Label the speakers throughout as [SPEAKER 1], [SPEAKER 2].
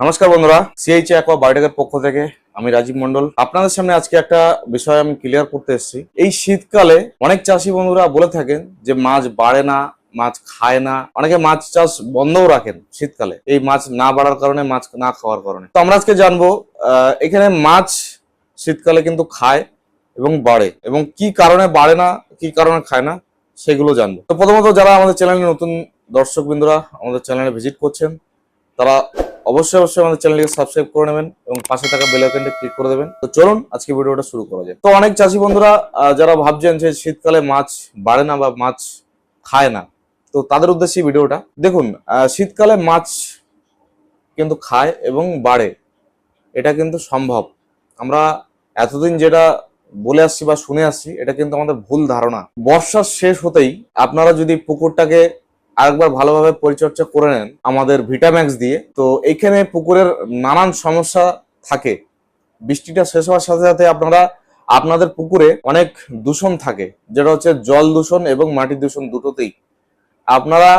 [SPEAKER 1] নমস্কার বন্ধুরা CH aqua বায়োটেকের পক্ষ থেকে আমি রাজীব মন্ডল আপনাদের সামনে আজকে একটা বিষয় আমি ক্লিয়ার করতে এসেছি। এই শীতকালে অনেক চাষি বন্ধুরা বলে থাকেন যে, মাছ বাড়ে না, মাছ খায় না। অনেকে মাছ চাষ বন্ধও রাখেন শীতকালে। এই মাছ না বাড়ার কারণে, মাছ না খাওয়ার কারণে। তো আমরা আজকে জানব এখানে মাছ শীতকালে কিন্তু খায় এবং বাড়ে। এবং কি কারণে বাড়ে না, কি কারণে খায় না, সেগুলো জানব। তো প্রথমত যারা আমাদের চ্যানেলে নতুন দর্শক বিন্দুরা আমাদের চ্যানেলে ভিজিট করছেন তারা অবশ্যই অবশ্যই আমাদের চ্যানেলটিকে সাবস্ক্রাইব করে নেবেন এবং পাশে থাকা বেল আইকনটি ক্লিক করে দেবেন। তো চলুন আজকে ভিডিওটা শুরু করা যায় তো অনেক চাষি বন্ধুরা যারা ভাবছেন যে শীতকালে মাছ বাড়ে না বা মাছ খায় না, তো তাদের উদ্দেশ্যে ভিডিওটা। দেখুন শীতকালে মাছ কিন্তু খায় এবং বাড়ে। এটা কিন্তু সম্ভব। আমরা এতদিন যেটা বলে আসছি বা শুনে আসছি, এটা কিন্তু আমাদের ভুল ধারণা। বর্ষার শেষ হতেই আপনারা যদি পুকুরটাকে আরেকবার ভালোভাবে পরিচর্যা করে নেন আমাদের ভিটাম্যাক্স দিয়ে। তো এইখানে পুকুরের নানান সমস্যা থাকে। বৃষ্টিটা শেষ হওয়ার সাথে সাথে আপনারা, আপনাদের পুকুরে অনেক দূষণ থাকে। যেটা হচ্ছে জল দূষণ এবং মাটি দূষণ দুটোতেই। আপনারা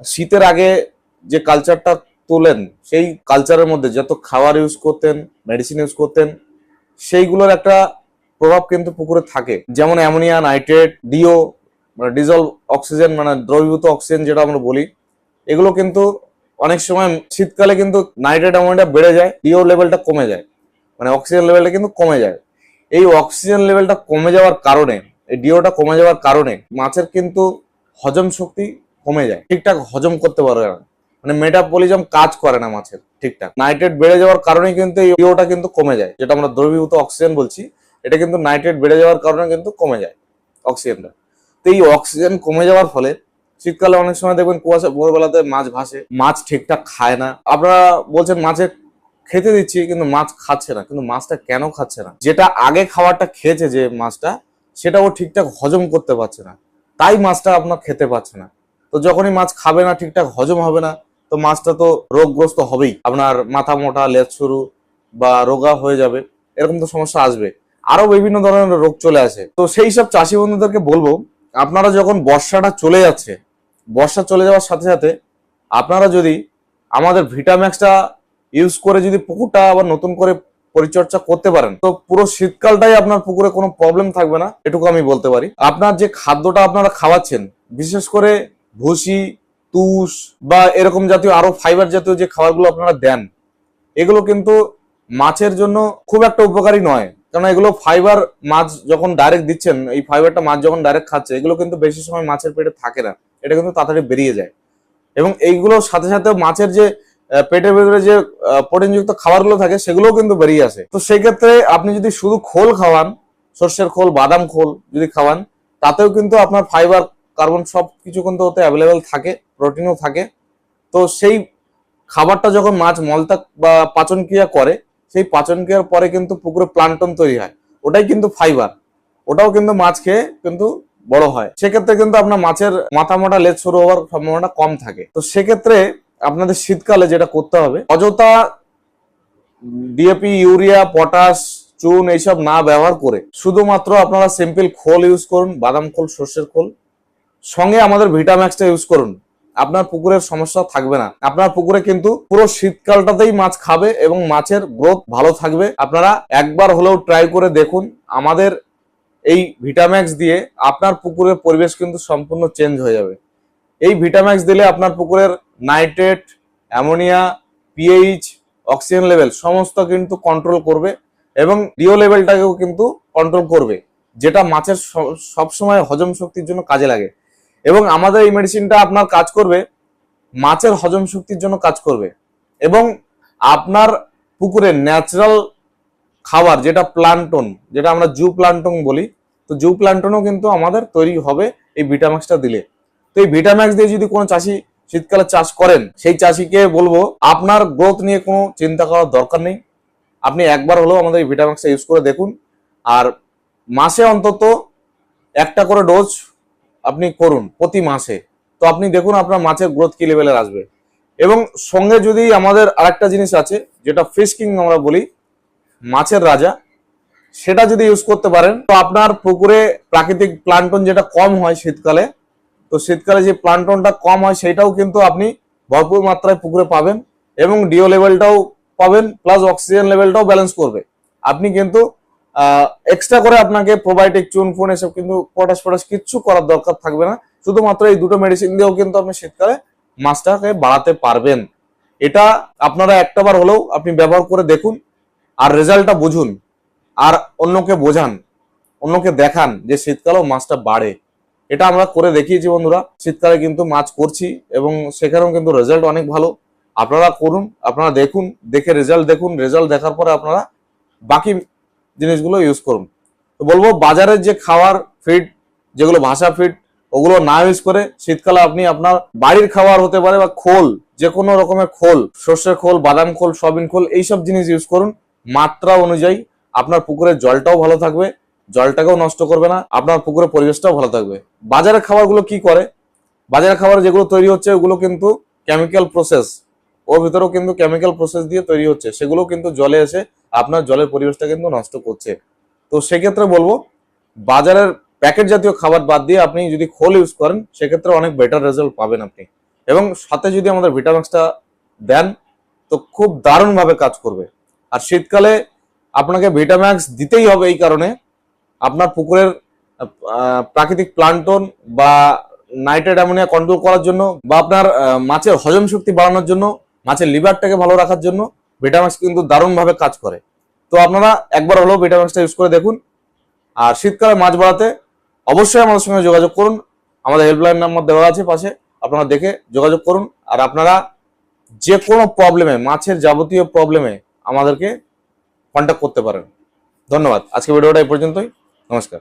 [SPEAKER 1] শীতের আগে যে কালচারটা তোলেন, সেই কালচারের মধ্যে যত খাবার ইউজ করতেন মেডিসিন ইউজ করতেন, সেইগুলোর একটা প্রভাব কিন্তু পুকুরে থাকে। যেমন অ্যামোনিয়া নাইট্রেট ডিও মানে ডিজল অক্সিজেন মানে দ্রবীভূত অক্সিজেন যেটা আমরা বলি, এগুলো কিন্তু অনেক সময় শীতকালে কিন্তু নাইট্রেট অ্যামোনিয়াটা বেড়ে যায় ডিও লেভেলটা কমে যায় মানে অক্সিজেন লেভেলটা কিন্তু কমে যায়। এই অক্সিজেন লেভেলটা কমে যাওয়ার কারণে, এই ডিওটা কমে যাওয়ার কারণে মাছের কিন্তু হজম শক্তি কমে যায়, ঠিকঠাক হজম করতে পারে না মানে মেটাবলিজম কাজ করে না মাছের ঠিকঠাক। নাইট্রেট বেড়ে যাওয়ার কারণে কিন্তু এই ডিওটা কিন্তু কমে যায়, যেটা আমরা দ্রবীভূত অক্সিজেন বলছি, এটা কিন্তু নাইট্রেট বেড়ে যাওয়ার কারণে কিন্তু কমে যায় অক্সিজেনটা তো এই অক্সিজেন কমে যাওয়ার ফলে শীতকালে অনেক সময় দেখবেন কুয়াশা, ভোরবেলাতে মাছ ভাসে, মাছ ঠিকঠাক খায় না। আপনারা বলছেন মাছে খেতে দিচ্ছি, কিন্তু মাছ খাচ্ছে না, কিন্তু মাছটা কেন খাচ্ছে না? যেটা আগে খাবারটা খেয়েছে যে মাছটা সেটা ও ঠিকঠাক হজম করতে পারছে না। তাই মাছটা আপনার খেতে পারছে না। তো যখনই মাছ খাবে না, ঠিকঠাক হজম হবে না, তো মাছটা তো রোগগ্রস্ত হবেই। আপনার মাথা মোটা, লেজ সরু বা রোগা হয়ে যাবে, এরকম তো সমস্যা আসবে। আরও বিভিন্ন ধরনের রোগ চলে আসে। তো সেই সব চাষি বন্ধুদেরকে বলব আপনারা যখন বর্ষাটা চলে যাচ্ছে, বর্ষা চলে যাওয়ার সাথে সাথে আপনারা যদি আমাদের ভিটাম্যাক্সটা ইউজ করে যদি পুকুরটা আবার নতুন করে পরিচর্যা করতে পারেন, তো পুরো শীতকালটাই আপনার পুকুরে কোনো প্রবলেম থাকবে না, এটুকু আমি বলতে পারি। আপনার যে খাদ্যটা আপনারা খাওয়াচ্ছেন, বিশেষ করে ভুসি, তুষ বা এরকম জাতীয় আরও ফাইবার জাতীয় যে খাবারগুলো আপনারা দেন, এগুলো কিন্তু মাছের জন্য খুব একটা উপকারী নয়। কারণ এগুলো ফাইবার মাছ যখন ডাইরেক্ট দিচ্ছেন, এই ফাইবারটা মাছ যখন ডাইরেক্ট খাচ্ছে, এগুলো কিন্তু বেশি সময় মাছের পেটে থাকে না। এটা কিন্তু তাড়াতাড়ি বেরিয়ে যায়। এবং এইগুলোর সাথে সাথে মাছের যে পেটের ভেতরে যে প্রোটিনযুক্ত খাবারগুলো থাকে, সেগুলোও কিন্তু বেরিয়ে আসে। তো সেই ক্ষেত্রে আপনি যদি শুধু খোল খাওয়ান, সর্ষের খোল, বাদাম খোল যদি খাওয়ান, তাতেও কিন্তু আপনার ফাইবার কার্বন সব কিছু কিন্তু ওতে অ্যাভেলেবেল থাকে প্রোটিনও থাকে। তো সেই খাবারটা যখন মাছ মলত্যাগ বা পাচন ক্রিয়া করে সেই পাচন ক্রিয়ার পরে কিন্তু পুকুরে প্লান্টন তৈরি হয়। ওটাই কিন্তু ফাইবার। ওটাও কিন্তু মাছ খেয়ে কিন্তু বড় হয়। সেক্ষেত্রে কিন্তু আপনার মাছের মাথা মোটা, লেজ শুরু হওয়ার সম্ভাবনা কম থাকে। তো সেক্ষেত্রে আপনাদের শীতকালে যেটা করতে হবে, অযথা ডিএপি, ইউরিয়া, পটাশ, চুন এইসব না ব্যবহার করে শুধুমাত্র আপনারা সিম্পল খোল ইউজ করুন, বাদাম খোল, সর্ষের খোল। সঙ্গে আমাদের ভিটাম্যাক্সটা ইউজ করুন। আপনার পুকুরের সমস্যা থাকবে না। আপনার পুকুরে কিন্তু পুরো শীতকালটাতেই মাছ খাবে এবং মাছের গ্রোথ ভালো থাকবে। আপনারা একবার হলেও ট্রাই করে দেখুন। আমাদের এই ভিটাম্যাক্স দিয়ে আপনার পুকুরের পরিবেশ কিন্তু সম্পূর্ণ চেঞ্জ হয়ে যাবে। এই ভিটাম্যাক্স দিলে আপনার পুকুরের nitrate ammonia pH oxygen level সমস্ত কিন্তু কন্ট্রোল করবে এবং ডিও লেভেলটাকেও কিন্তু কন্ট্রোল করবে। যেটা মাছের সবসময় হজম শক্তির জন্য কাজে লাগে। এবং আমাদের এই মেডিসিনটা আপনার কাজ করবে, মাছের হজম শক্তির জন্য কাজ করবে। এবং আপনার পুকুরে ন্যাচারাল খাবার, যেটা প্লান্টন যেটা আমরা জু প্লান্টন বলি, তো জু প্লান্টনও কিন্তু আমাদের তৈরি হবে এই ভিটাম্যাক্সটা দিলে। তো এই ভিটাম্যাক্স দিয়ে যদি কোনো চাষি শীতকালে চাষ করেন, সেই চাষিকে বলব, আপনার গ্রোথ নিয়ে কোনো চিন্তা করার দরকার নেই। আপনি একবার হলেও আমাদের এই ভিটাম্যাক্সটা ইউজ করে দেখুন। আর মাসে অন্তত একটা করে ডোজ আপনি করুন প্রতি মাসে। তো আপনি দেখুন আপনার মাছের গ্রোথ কি লেভেলের আসবে। এবং সঙ্গে যদি আমাদের আরেকটা জিনিস আছে, যেটা ফিশ কিং আমরা বলি, মাছের রাজা, সেটা যদি ইউজ করতে পারেন, তো আপনার পুকুরে প্রাকৃতিক প্লান্টন যেটা কম হয় শীতকালে, তো শীতকালে যে প্লান্টনটা কম হয় সেটাও কিন্তু আপনি ভরপুর মাত্রায় পুকুরে পাবেন এবং ডিও লেভেলটাও পাবেন প্লাস অক্সিজেন লেভেলটাও ব্যালেন্স করবে। আপনি কিন্তু এক্সট্রা করে আপনাকে প্রোবায়োটিক চুন, ফুন এসব কিন্তু পটাশ পটাশ কিচ্ছু করার দরকার থাকবে না। শুধুমাত্র এই দুটো মেডিসিন দিয়েও কিন্তু আপনি শীতকালে মাছটাকে বাড়াতে পারবেন। এটা আপনারা একটাবার হলেও আপনি ব্যবহার করে দেখুন আর রেজাল্টটা বুঝুন আর অন্যকে বোঝান, অন্যকে দেখান যে শীতকালেও মাছটা বাড়ে। এটা আমরা করে দেখিয়েছি বন্ধুরা। শীতকালে কিন্তু মাছ করছি এবং সেখানেও কিন্তু রেজাল্ট অনেক ভালো। আপনারা করুন, আপনারা দেখুন, দেখে রেজাল্ট দেখুন। রেজাল্ট দেখার পরে আপনারা বাকি জিনিসগুলো ইউজ করুন। তো বলব, বাজারের যে খাওয়ার ফিড যেগুলো ভাষা ফিড ওগুলো না ইউজ করে শীতকালে আপনি আপনার বাড়ির খাবার হতে পারে বা খোল যে কোনো রকমের খোল, সর্ষের খোল, বাদাম খোল, সয়াবিন খোল, এইসব জিনিস ইউজ করুন। মাত্রা অনুযায়ী আপনার পুকুরের জলটাও ভালো থাকবে, জলটাকেও নষ্ট করবে না, আপনার পুকুরের পরিবেশটাও ভালো থাকবে। বাজারের খাবারগুলো কি করে? বাজারের খাবার যেগুলো তৈরি হচ্ছে, ওগুলো কিন্তু কেমিক্যাল প্রসেস ওর ভিতরেও কিন্তু কেমিক্যাল প্রসেস দিয়ে তৈরি হচ্ছে সেগুলো কিন্তু জলে এসে আপনার জলের পরিবেশটা কিন্তু নষ্ট করছে। তো সেক্ষেত্রে বলব, বাজারের প্যাকেট জাতীয় খাবার বাদ দিয়ে আপনি যদি খোল ইউজ করেন, সেক্ষেত্রে অনেক বেটার রেজাল্ট পাবেন আপনি। এবং সাথে যদি আমাদের ভিটামিক্সটা দেন, তো খুব দারুণভাবে কাজ করবে। আর শীতকালে আপনাকে ভিটাম্যাক্স দিতেই হবে এই কারণে। আপনার পুকুরের প্রাকৃতিক প্লান্টন বা নাইট্রেট অ্যামোনিয়া কন্ট্রোল করার জন্য বা আপনার মাছের হজম শক্তি বাড়ানোর জন্য মাছের লিভারটাকে ভালো রাখার জন্য ভিটামিক্স কিন্তু দারুণভাবে কাজ করে। তো আপনারা একবার হলেও ভিটামিক্সটা ইউজ করে দেখুন। আর শীতকালে মাছ বাড়াতে অবশ্যই আমাদের সঙ্গে যোগাযোগ করুন। আমাদের হেল্পলাইন নাম্বার দেওয়া আছে পাশে। আপনারা দেখে যোগাযোগ করুন। আর আপনারা যে কোনো প্রবলেমে মাছের যাবতীয় প্রবলেমে আমাদেরকে কন্ট্যাক্ট করতে পারেন। ধন্যবাদ। আজকে ভিডিওটা এই পর্যন্তই। নমস্কার।